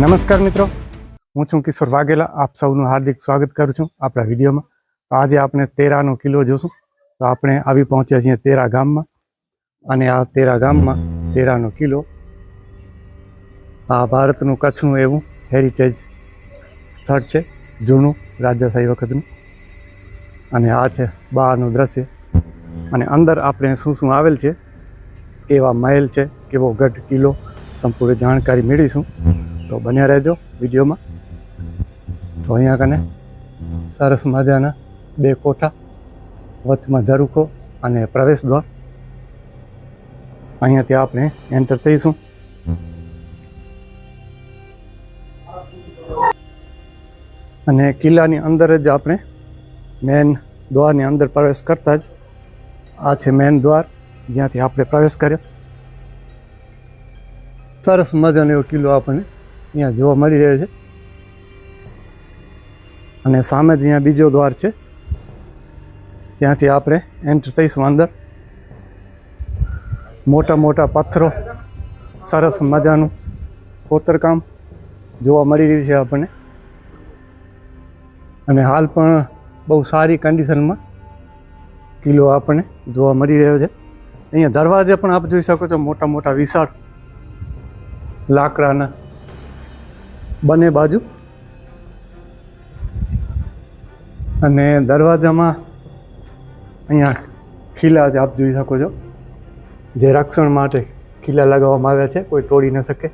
નમસ્કાર મિત્રો. હું છું કિશોર વાઘેલા. આપ સૌનું હાર્દિક સ્વાગત કરું છું આપણા વિડીયોમાં. તો આજે આપણે તેરાનો કિલ્લો જોશું. તો આપણે આવી પહોંચ્યા છીએ તેરા ગામમાં. અને આ તેરા ગામમાં તેરાનો કિલ્લો આ ભારતનું કચ્છનું એવું હેરિટેજ સ્થળ છે. જૂનું રાજાશાહી વખતનું. અને આ છે બહારનું દ્રશ્ય. અને અંદર આપણે શું શું આવેલ છે, કેવા મહેલ છે, કેવો ગઢ, કિલ્લો, સંપૂર્ણ જાણકારી મેળવીશું. તો બન્યા રહેજો વિડીયોમાં. તો અહીંયા કને સરસ મજાના બે કોઠા, વચમાં ઝરૂખો અને પ્રવેશ દ્વાર. અહીંયાથી આપણે એન્ટર થઈશું. અને કિલ્લાની અંદર જ આપણે મેન દ્વારની અંદર પ્રવેશ કરતા જ આ છે મેન દ્વાર, જ્યાંથી આપણે પ્રવેશ કર્યો. સરસ મજાનો એવો કિલ્લો આપણને અહીંયા જોવા મળી રહ્યો છે. અને સામે જ અહીંયા બીજો દ્વાર છે. ત્યાંથી આપણે એન્ટર થઈશું અંદર. મોટા મોટા પથ્થરો સરસ મજાનું કોતરકામ જોવા મળી રહ્યું છે આપણને. અને હાલ પણ બહુ સારી કન્ડિશનમાં કિલ્લો આપણને જોવા મળી રહ્યો છે. અહીંયા દરવાજે પણ આપ જોઈ શકો છો, મોટા મોટા વિશાળ લાકડાના બંને બાજુ. અને દરવાજામાં અહીંયા ખીલા જ આપ જોઈ શકો છો. જે રક્ષણ માટે ખીલા લગાવવામાં આવ્યા છે, કોઈ તોડી ન શકે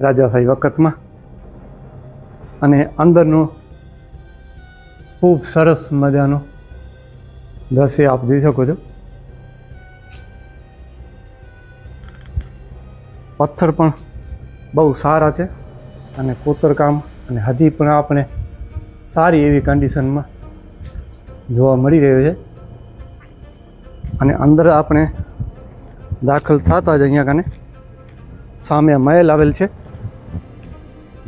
રાજાશાહી વખતમાં. અને અંદરનું ખૂબ સરસ મજાનું દ્રશ્ય આપ જોઈ શકો છો. પથ્થર પણ બહુ સારા છે. અને કોતરકામ અને હજી પણ આપણે સારી એવી કન્ડિશનમાં જોવા મળી રહ્યું છે. અને અંદર આપણે દાખલ થતા જ અહીંયા કને સામે મહેલ આવેલ છે,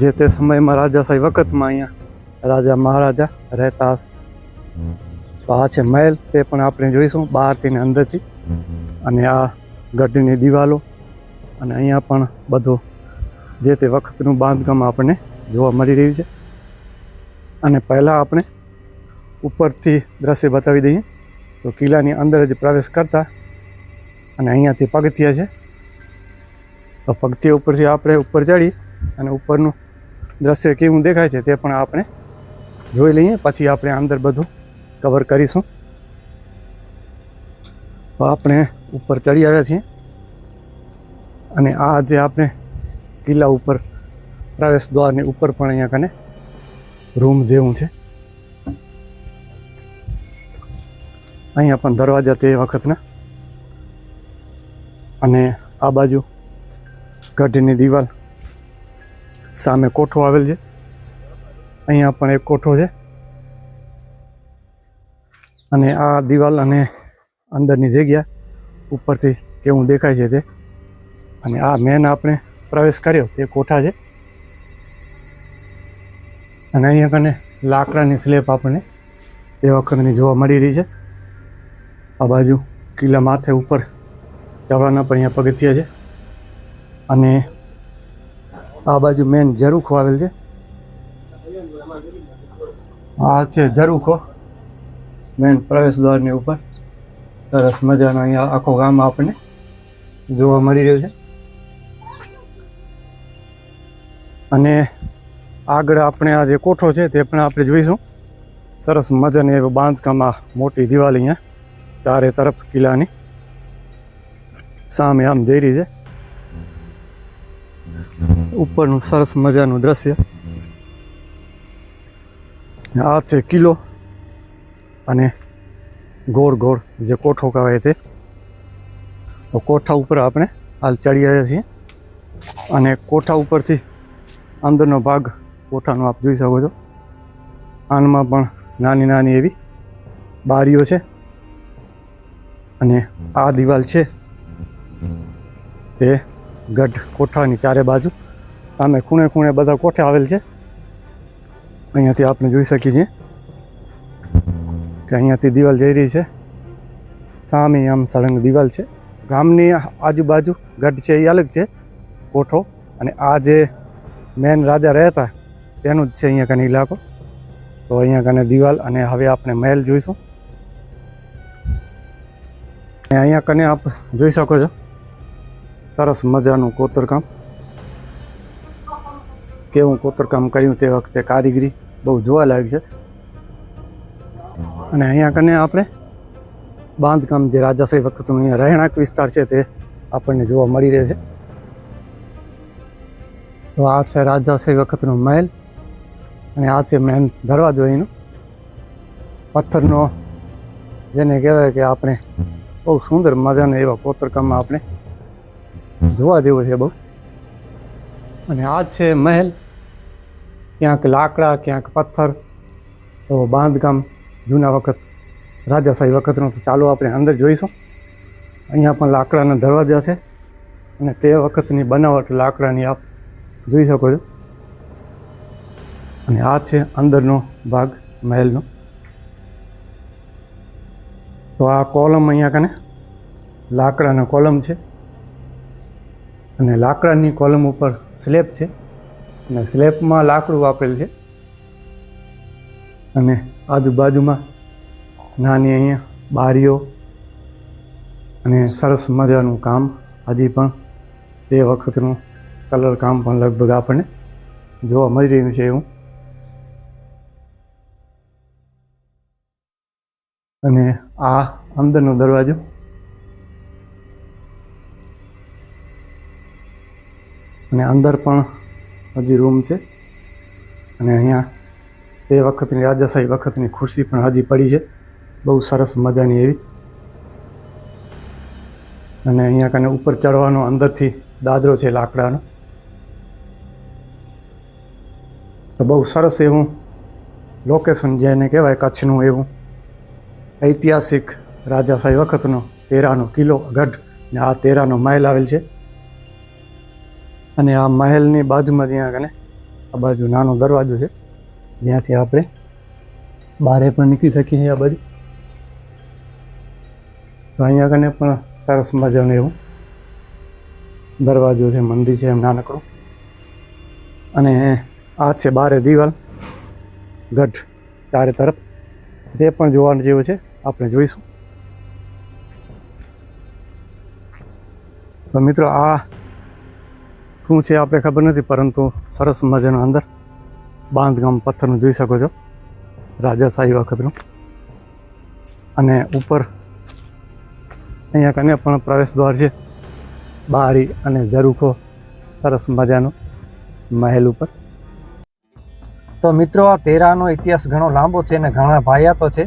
જે તે સમયમાં રાજાશાહી વખતમાં અહીંયા રાજા મહારાજા રહેતા હશે. તો આ છે મહેલ, તે પણ આપણે જોઈશું બહારથી ને અંદરથી. અને આ ગઢની દિવાલો અને અહીંયા પણ બધું જે તે વખતનું બાંધકામ આપણને જોવા મળી રહ્યું છે. અને પહેલાં આપણે ઉપરથી દ્રશ્ય બતાવી દઈએ. તો કિલ્લાની અંદર જ પ્રવેશ કરતા અને અહીંયાથી પગથિયા છે. તો પગથિયા ઉપરથી આપણે ઉપર ચડી અને ઉપરનું દ્રશ્ય કેવું દેખાય છે તે પણ આપણે જોઈ લઈએ. પછી આપણે અંદર બધું કવર કરીશું. તો આપણે ઉપર ચડી આવ્યા છીએ. અને આ જે આપણે કિલ્લા ઉપર, પ્રવેશ દ્વારની ઉપર પણ અહીંયા કને, રૂમ જેવું છે. અહીંયા પણ દરવાજા તે વખતના. અને આ બાજુ ગઢની દિવાલ સામે કોઠો આવેલ છે. અહીંયા પણ એક કોઠો છે. અને આ દિવાલ અને અંદરની જગ્યા ઉપરથી કેવું દેખાય છે તે. અને આ મેન આપણે પ્રવેશ કર્યો. તે કોઠા છે. અને અહીંયા કને લાકડાની સ્લેબ આપણને એ વખતની જોવા મળી રહી છે. આ બાજુ કિલ્લા માથે ઉપર જવાના પણ અહીંયા પગથિયા છે. અને આ બાજુ મેન ઝરૂખો આવેલ છે. આ છે ઝરૂખો. મેન પ્રવેશ દ્વારની ઉપર. સરસ મજાનો અહીંયા આખો ગામ આપણને જોવા મળી રહ્યો છે. અને આગળ આપણે આ જે કોઠો છે તે પણ આપણે જોઈશું. સરસ મજાની એવું બાંધકામ આ મોટી દિવાલ અહીંયા, ચારે તરફ કિલ્લાની. સામે આમ જઈ રહી છે. ઉપરનું સરસ મજાનું દ્રશ્ય. આ છે કિલ્લો અને ગોળ ગોળ જે કોઠો કહેવાય છે. તો કોઠા ઉપર આપણે હાલ ચડી આવ્યા છીએ. અને કોઠા ઉપરથી અંદરનો ભાગ કોઠાનો આપ જોઈ શકો છો. આનમાં પણ નાની નાની એવી બારીઓ છે અને આ દિવાલ છે તે ગઢ કોઠાની ચારે બાજુ. સામે ખૂણે ખૂણે બધા કોઠા આવેલ છે. અહીંયાથી આપણે જોઈ શકીએ છીએ કે અહીંયાથી દિવાલ જઈ રહી છે. સામે આમ સળંગ દિવાલ છે. ગામની આજુબાજુ ગઢ છે એ અલગ છે, કોઠો અને આ જે મેન રાજા રહેતા, તેનું જ છે અહીંયા કને ઇલાકો તો અહીંયા કને દિવાલ અને હવે આપણે મહેલ જોઈશું. અને અહીંયા કને આપ જોઈ શકો છો. સરસ મજાનું કોતરકામ. કેવું કોતરકામ કર્યું તે વખતે કારીગરી બહુ જોવાલાયક છે. અને અહીંયા કને આપણે બાંધકામ જે રાજાશાહી વખતનું અહીંયા રહેણાંક વિસ્તાર છે તે આપણને જોવા મળી રહે છે. તો આ છે રાજાશાહી વખતનો મહેલ. અને આ છે મેન દરવાજો પથ્થરનો જેને કહેવાય કે આપણે બહુ સુંદર મજાના એવા કોતરકામમાં આપણે જોવા જેવું છે બહુ. અને આ છે મહેલ. ક્યાંક લાકડા, ક્યાંક પથ્થર, તો બાંધકામ જૂના વખત રાજાશાહી વખતનો તો ચાલો આપણે અંદર જોઈશું. અહીંયા પણ લાકડાના દરવાજા છે. અને તે વખતની બનાવટ લાકડાની આપ જોઈ શકો છો. અને આ છે અંદરનો ભાગ, મહેલનો. તો આ કોલમ અહીંયા કને? લાકડાનો કોલમ છે. અને લાકડાની કોલમ ઉપર સ્લેબ છે. અને સ્લેબમાં લાકડું વાપરેલ છે. અને આજુબાજુમાં નાની અહીંયા બારીઓ અને સરસ મજાનું કામ. હજી પણ તે વખતનું કલર કામ પણ લગભગ આપણને જોવા મળી રહ્યું છે એવું. અને આ અંદરનો દરવાજો. અને અંદર પણ હજી રૂમ છે. અને અહીંયા તે વખતની રાજાશાહી વખતની ખુરશી પણ હજી પડી છે. બહુ સરસ મજાની એવી. અને અહીંયા કને ઉપર ચડવાનો અંદરથી દાદરો છે લાકડાનો. તો બહુ સરસ એવું લોકેશન જેને કહેવાય કચ્છનું એવું ઐતિહાસિક રાજાશાહી વખતનો તેરાનો કિલ્લો, ગઢ ને આ તેરાનો મહેલ આવેલ છે. અને આ મહેલની બાજુમાં ત્યાં કને આ બાજુ નાનો દરવાજો છે. જ્યાંથી આપણે બહારે પણ નીકળી શકીએ આ બાજુ. તો અહીંયા કને પણ સરસ મજાનું એવું દરવાજો છે, મંદિર છે એમ નાનકડું. અને આ છે બારે દિવાલ, ગઢ ચારે તરફ. તે પણ જોવાનું જેવું છે. આપણે જોઈશું. તો મિત્રો, આ શું છે આપણે ખબર નથી, પરંતુ સરસ મજાનું અંદર બાંધકામ પથ્થરનું જોઈ શકો છો. રાજાશાહી વખતનું. અને ઉપર અહીંયા કને પણ પ્રવેશ દ્વાર છે. બારી અને ઝરૂખો સરસ મજાનો મહેલ ઉપર. તો મિત્રો, આ તેરાનો ઇતિહાસ ઘણો લાંબો છે અને ઘણા ભાયાતો છે.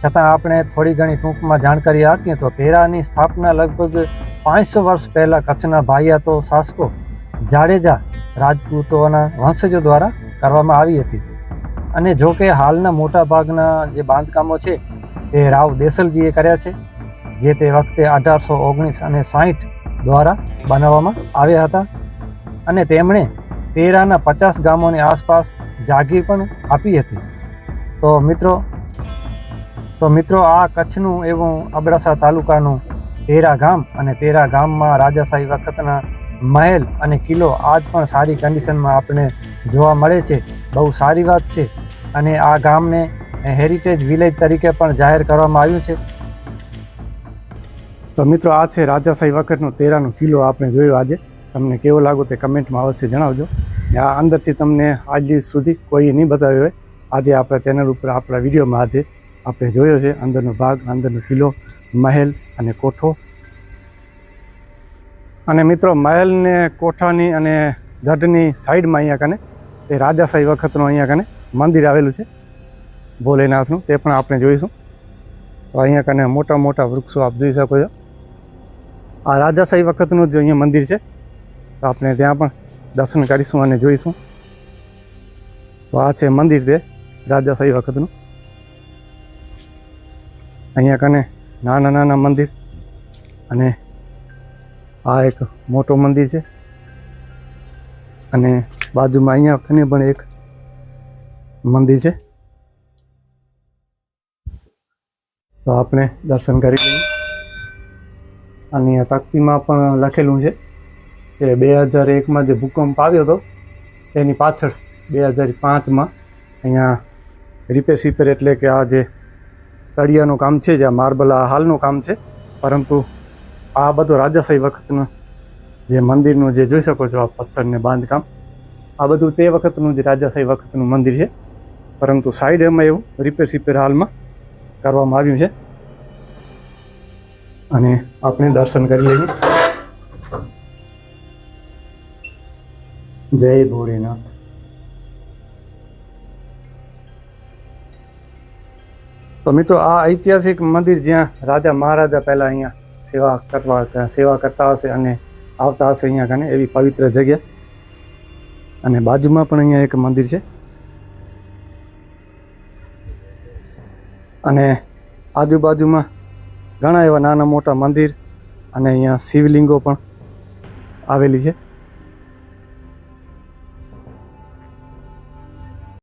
છતાં આપણે થોડી ઘણી ટૂંકમાં જાણકારી આપીએ તો તેરાની સ્થાપના લગભગ પાંચસો વર્ષ પહેલાં કચ્છના ભાયાતો શાસકો જાડેજા રાજપૂતોના વંશજો દ્વારા કરવામાં આવી હતી. અને જો કે હાલના મોટા ભાગના જે બાંધકામો છે, તે રાવ દેસલજીએ કર્યા છે, જે તે વખતે અઢારસો ઓગણીસ અને સાહીઠ દ્વારા બનાવવામાં આવ્યા હતા. અને તેમણે તેરાના પચાસ ગામોની આસપાસ જાગીર પણ આપી હતી. તો મિત્રો તો મિત્રો, આ કચ્છનું એવું અબડાસા તાલુકાનું તેરા ગામ અને તેરા ગામમાં રાજાશાહી વખતના મહેલ અને કિલ્લો આજ પણ સારી કન્ડિશનમાં આપણે જોવા મળે છે. બહુ સારી વાત છે અને આ ગામને હેરિટેજ વિલેજ તરીકે પણ જાહેર કરવામાં આવ્યું છે. તો મિત્રો, આ છે રાજાશાહી વખતનો તેરાનો કિલ્લો આપણે જોયો આજે. તમને કેવો લાગો તે કમેન્ટમાં અવશ્ય જણાવજો. આ અંદરથી તમને આજ સુધી કોઈ નહીં બતાવ્યો હોય. આજે આપણા ચેનલ ઉપર, આપણા વિડીયોમાં આજે આપણે જોયો છે અંદરનો ભાગ, અંદરનો કિલ્લો, મહેલ અને કોઠો. અને મિત્રો, મહેલને, કોઠાની અને ગઢની સાઈડમાં અહીંયા કને, એ રાજાશાહી વખતનું અહીંયા કને મંદિર આવેલું છે, ભોલેનાથનું, તે પણ આપણે જોઈશું. તો અહીંયા કને મોટા મોટા વૃક્ષો આપ જોઈ શકો છો. આ રાજાશાહી વખતનું જ અહીંયા મંદિર છે. તો આપણે ત્યાં પણ દર્શન કરીશું અને જોઈશું. તો આ છે મંદિર તે રાજાશાહી વખતનું. અહીંયા કને નાના નાના મંદિર અને આ એક મોટો મંદિર છે. અને બાજુમાં અહીંયા કને પણ એક મંદિર છે. તો આપણે દર્શન કરી લઈએ. અને તકતીમાં પણ લખેલું છે. કે બે હજાર એકમાં જે ભૂકંપ આવ્યો હતો, એની પાછળ બે હજાર પાંચમાં અહીંયા રિપેર સિપેર એટલે કે આ જે તળિયાનું કામ છે, જે માર્બલ આ હાલનું કામ છે, પરંતુ આ બધું રાજાશાહી વખતનું જે મંદિરનું જે જોઈ શકો છો, આ પથ્થરને બાંધકામ, આ બધું તે વખતનું જે રાજાશાહી વખતનું મંદિર છે. પરંતુ સાઈડ એમાં એવું રિપેર સિપેર હાલમાં કરવામાં આવ્યું છે. અને આપણે દર્શન કરી લઈએ. જય ભોળીનાથ. તો મિત્રો, આ ઐતિહાસિક મંદિર જ્યાં રાજા મહારાજા પહેલાં અહીંયા સેવા કરવા સેવા કરતા હશે અને આવતા હશે અહીંયા કને એવી પવિત્ર જગ્યા. અને બાજુમાં પણ અહીંયા એક મંદિર છે. અને આજુબાજુમાં ઘણા એવા નાના મોટા મંદિર અને અહીંયા શિવલિંગો પણ આવેલી છે.